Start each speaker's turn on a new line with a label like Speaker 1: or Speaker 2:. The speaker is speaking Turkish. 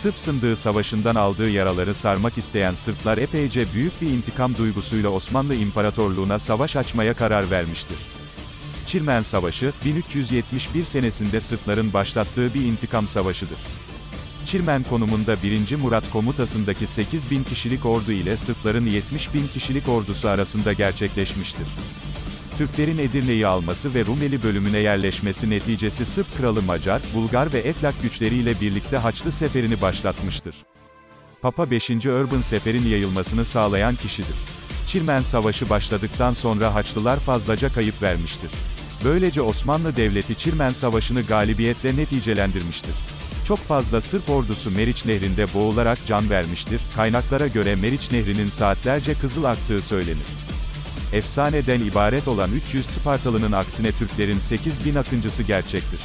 Speaker 1: Sırp Sındığı Savaşı'ndan aldığı yaraları sarmak isteyen Sırplar epeyce büyük bir intikam duygusuyla Osmanlı İmparatorluğu'na savaş açmaya karar vermiştir. Çirmen Savaşı, 1371 senesinde Sırpların başlattığı bir intikam savaşıdır. Çirmen konumunda 1. Murat komutasındaki 8 bin kişilik ordu ile Sırpların 70 bin kişilik ordusu arasında gerçekleşmiştir. Türklerin Edirne'yi alması ve Rumeli bölümüne yerleşmesi neticesi Sırp kralı Macar, Bulgar ve Eflak güçleriyle birlikte Haçlı seferini başlatmıştır. Papa 5. Urban seferin yayılmasını sağlayan kişidir. Çirmen Savaşı başladıktan sonra Haçlılar fazlaca kayıp vermiştir. Böylece Osmanlı Devleti Çirmen Savaşı'nı galibiyetle neticelendirmiştir. Çok fazla Sırp ordusu Meriç Nehri'nde boğularak can vermiştir. Kaynaklara göre Meriç Nehri'nin saatlerce kızıl aktığı söylenir. Efsaneden ibaret olan 300 Spartalı'nın aksine Türklerin 8000 akıncısı gerçektir.